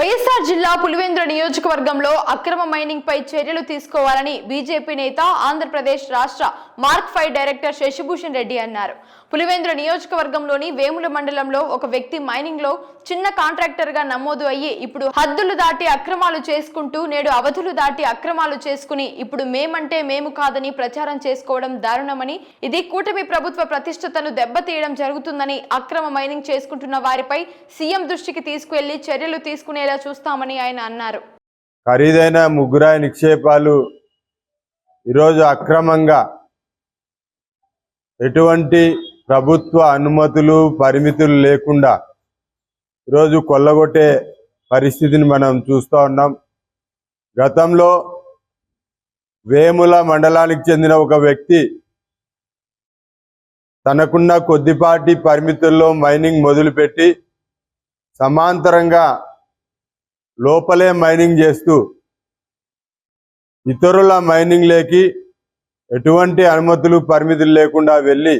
వైఎస్ఆర్ జిల్లా పులివెందుల నియోజకవర్గంలో అక్రమ మైనింగ్ పై చర్యలు తీసుకోవాలని బీజేపీ నేత ఆంధ్రప్రదేశ్ రాష్ట్ర mark five director Shashibhushan Reddy అన్నారు. పులివేంద్ర నియోజకవర్గంలోని వేముల మండలంలో ఒక వ్యక్తి మైనింగ్లో చిన్న కాంట్రాక్టర్గా నమోదు అయ్యి ఇప్పుడు హద్దులు దాటి అక్రమాలు చేసుకుంటూ నేడు అవధులు దాటి అక్రమాలు చేసుకుని ఇప్పుడు మేమంటే మేము కాదని ప్రచారం చేసుకోవడం దారుణమని ఇది కూటమి ప్రభుత్వ ప్రతిష్టతను దెబ్బతీయడం జరుగుతుందని అక్రమ మైనింగ్ చేసుకుంటున్న వారిపై సీఎం దృష్టికి తీసుకువెళ్ళి చర్యలు తీసుకునేలా చూస్తామని ఆయన అన్నారు. ఖరీదైన ముగ్గురాయి నిక్షేపాలు ఈరోజు అక్రమంగా ఎటువంటి ప్రభుత్వ అనుమతులు పరిమితులు లేకుండా ఈరోజు కొల్లగొట్టే పరిస్థితిని మనం చూస్తూ ఉన్నాం. గతంలో వేముల మండలానికి చెందిన ఒక వ్యక్తి తనకున్న కొద్దిపాటి పరిమితుల్లో మైనింగ్ మొదలుపెట్టి సమాంతరంగా లోపలే మైనింగ్ చేస్తూ ఇతరుల మైనింగ్ లేకి ఎటువంటి అనుమతులు పరిమితులు లేకుండా వెళ్ళి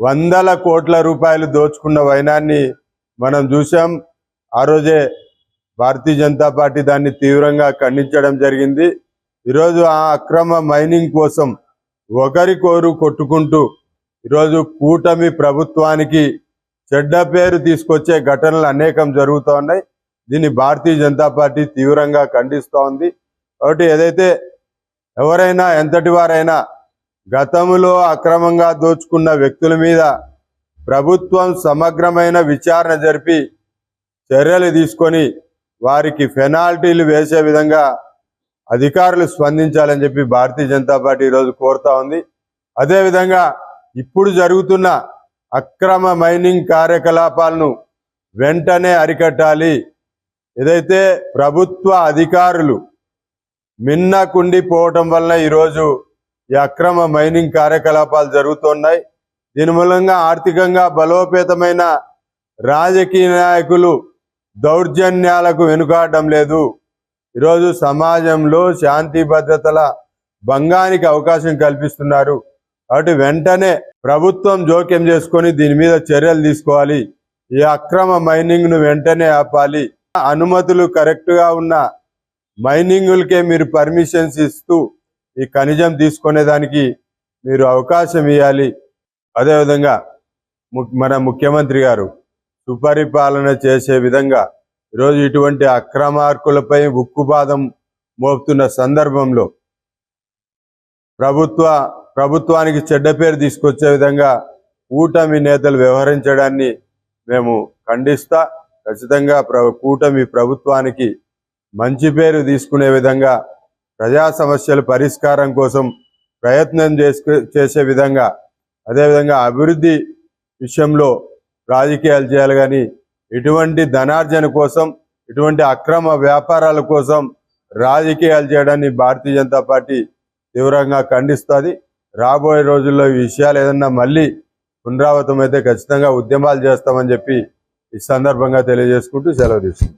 వందల కోట్ల రూపాయలు దోచుకున్న వైనాన్ని మనం చూసాం ఆ రోజే భారతీయ జనతా పార్టీ దాన్ని తీవ్రంగా ఖండించడం జరిగింది. ఈరోజు ఆ అక్రమ మైనింగ్ కోసం ఒకరికొరు కొట్టుకుంటూ ఈరోజు కూటమి ప్రభుత్వానికి చెడ్డ పేరు తీసుకొచ్చే ఘటనలు అనేకం జరుగుతూ ఉన్నాయి. దీన్ని భారతీయ జనతా పార్టీ తీవ్రంగా ఖండిస్తూ ఉంది. కాబట్టి ఏదైతే ఎవరైనా ఎంతటి వారైనా గతంలో అక్రమంగా దోచుకున్న వ్యక్తుల మీద ప్రభుత్వం సమగ్రమైన విచారణ జరిపి చర్యలు తీసుకొని వారికి పెనాల్టీలు వేసే విధంగా అధికారులు స్పందించాలని చెప్పి భారతీయ జనతా పార్టీ ఈరోజు కోరుతా ఉంది. అదేవిధంగా ఇప్పుడు జరుగుతున్న అక్రమ మైనింగ్ కార్యకలాపాలను వెంటనే అరికట్టాలి. ఏదైతే ప్రభుత్వ అధికారులు మిన్నకుండిపోవటం వలన ఈరోజు ఈ అక్రమ మైనింగ్ కార్యకలాపాలు జరుగుతున్నాయి. దీని మూలంగా ఆర్థికంగా బలోపేతమైన రాజకీయ నాయకులు దౌర్జన్యాలకు వెనుకాడడం లేదు. ఈరోజు సమాజంలో శాంతి భద్రతల భంగానికి అవకాశం కల్పిస్తున్నారు. కాబట్టి వెంటనే ప్రభుత్వం జోక్యం చేసుకొని దీని మీద చర్యలు తీసుకోవాలి. ఈ అక్రమ మైనింగ్ను వెంటనే ఆపాలి. అనుమతులు కరెక్ట్గా ఉన్న మైనింగులకే మీరు పర్మిషన్స్ ఇస్తూ ఈ ఖనిజం తీసుకునేదానికి మీరు అవకాశం ఇవ్వాలి అదేవిధంగా ము- మన ముఖ్యమంత్రి గారు సుపరిపాలన చేసే విధంగా ఈరోజు ఇటువంటి అక్రమార్కులపై ఉక్కుపాదం మోపుతున్న సందర్భంలో ప్రభుత్వ ప్రభుత్వానికి చెడ్డ పేరు తీసుకొచ్చే విధంగా కూటమి నేతలు వ్యవహరించడాన్ని మేము ఖండిస్తా ఖచ్చితంగా ప్ర కూటమి ప్రభుత్వానికి మంచి పేరు తీసుకునే విధంగా ప్రజా సమస్యల పరిష్కారం కోసం ప్రయత్నం చేసుకు చేసే విధంగా అదేవిధంగా అభివృద్ధి విషయంలో రాజకీయాలు చేయాలి కానీ ఇటువంటి ధనార్జన కోసం ఇటువంటి అక్రమ వ్యాపారాల కోసం రాజకీయాలు చేయడాన్ని భారతీయ జనతా పార్టీ తీవ్రంగా ఖండిస్తుంది. రాబోయే రోజుల్లో ఈ విషయాలు ఏదన్నా మళ్ళీ పునరావృతం అయితే ఖచ్చితంగా ఉద్యమాలు చేస్తామని చెప్పి ఈ సందర్భంగా తెలియజేసుకుంటూ సెలవు తీసుకుంటాం